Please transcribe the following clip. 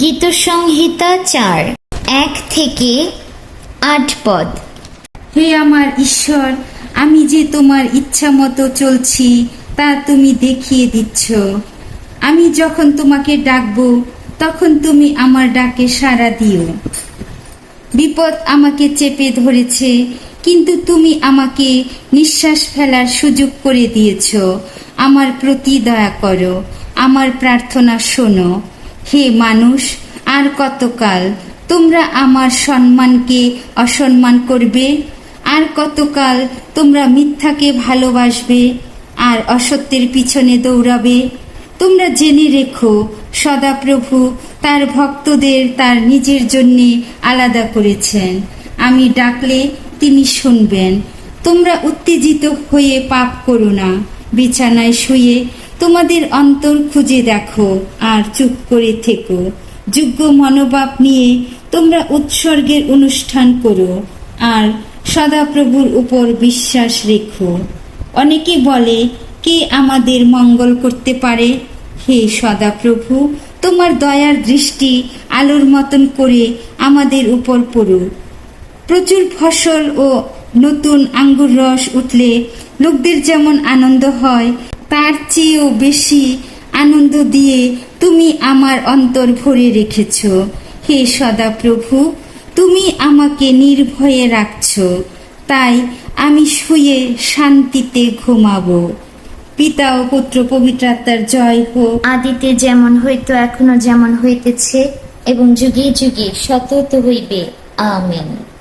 গীতসংহিতা চার, এক থেকে আট পদ। হে আমার ঈশ্বর, আমি যে তোমার ইচ্ছা মতো চলছি, তা তুমি দেখিয়ে দিচ্ছ। আমি যখন তোমাকে ডাকবো, তখন তুমি আমার ডাকে সাড়া দিও। বিপদ আমাকে চেপে ধরেছে, কিন্তু তুমি আমাকে নিঃশ্বাস ফেলার সুযোগ করে দিয়েছ। আমার প্রতি দয়া করো, আমার প্রার্থনা শোনো। হে মানুষ, আর কতকাল তোমরা আমার সম্মানকে অসম্মান করবে? আর কতকাল তোমরা মিথ্যাকে ভালোবাসবে আর অসত্যের পিছনে দৌড়াবে? তোমরা জেনে রেখো, সদাপ্রভু তার ভক্তদের তার নিজের জন্যে আলাদা করেছেন। আমি ডাকলে তিনি শুনবেন। তোমরা উত্তেজিত হয়ে পাপ করো না। বিছানায় শুয়ে তোমাদের অন্তর খুঁজে দেখো আর চুপ করে থেকো। যোগ্য মনোভাব নিয়ে তোমরা উৎসর্গের অনুষ্ঠান করো আর সদাপ্রভুর উপর বিশ্বাস রেখো। অনেকে বলে, কে আমাদের মঙ্গল করতে পারে? হে সদাপ্রভু, তোমার দয়ার দৃষ্টি আলোর মতন করে আমাদের উপর পড়ুক প্রচুর ফসল ও নতুন আঙ্গুর রস উঠলে লোকদের যেমন আনন্দ হয় তার চেয়েও বেশি আনন্দ দিয়ে তুমি আমার অন্তর ভরে রেখেছ। হে সদাপ্রভু, তুমি আমাকে নির্ভয়ে রাখছ। তাই আমি শুয়ে শান্তিতে ঘুমাবো। পিতা ও পুত্র পবিত্র আত্মার জয় হোক। আদিতে যেমন হইতো, এখনও যেমন হইতেছে, এবং যুগে যুগে সতত হইবে। আমেন।